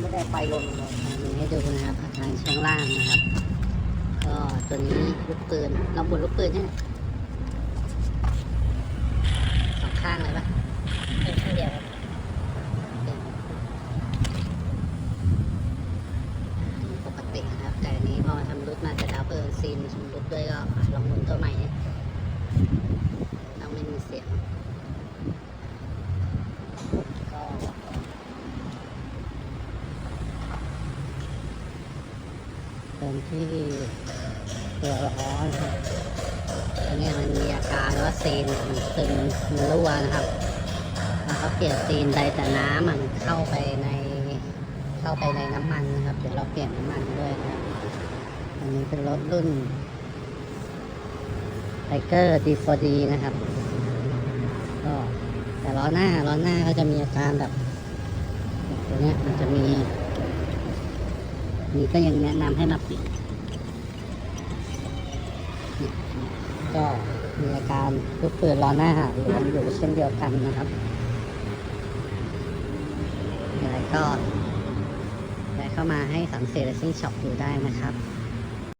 ไม่ได้ไปลงเลยมีให้ดูนะครับอาคารช่วงล่างนะครับ ก็ตัวนี้ลูกปืนเราบุนลูกปืนใช่ไหมสองข้างเลยปะเป็นข้างเดียวปกตินะครับ แต่อันนี้พอทำรุดมาจะดาวเปิดซีนชำรุดด้วยก็ลองหมุนตัวใหม่เนี่ยต้องไม่มีเสียงก็ เติมที่ตัวร้อนครับอันนี้มันมีอาการว่าซีนมันซึมมันรั่วนะครับแล้วก็เปลี่ยนซีนใดแต่น้ำมันเข้าไปในเข้าไปในน้ำมันนะครับเดี๋ยวเราเปลี่ยนน้ำมันด้วยนะครับอันนี้เป็นรถรุ่นไ i เกอร์ D4D นะครับก็แต่ล้อหน้าล้อหน้าก็จะมีอาการแบบตัวเนี้ยมันจะมี นี่ก็ยังแนะนำให้มาปิดก็มีอาการลูกปืนล้อหน้ารวมอยู่เช่นเดียวกันนะครับอะไรก็แวะเข้ามาให้สังเสรซิ่งช็อปดูได้นะครับ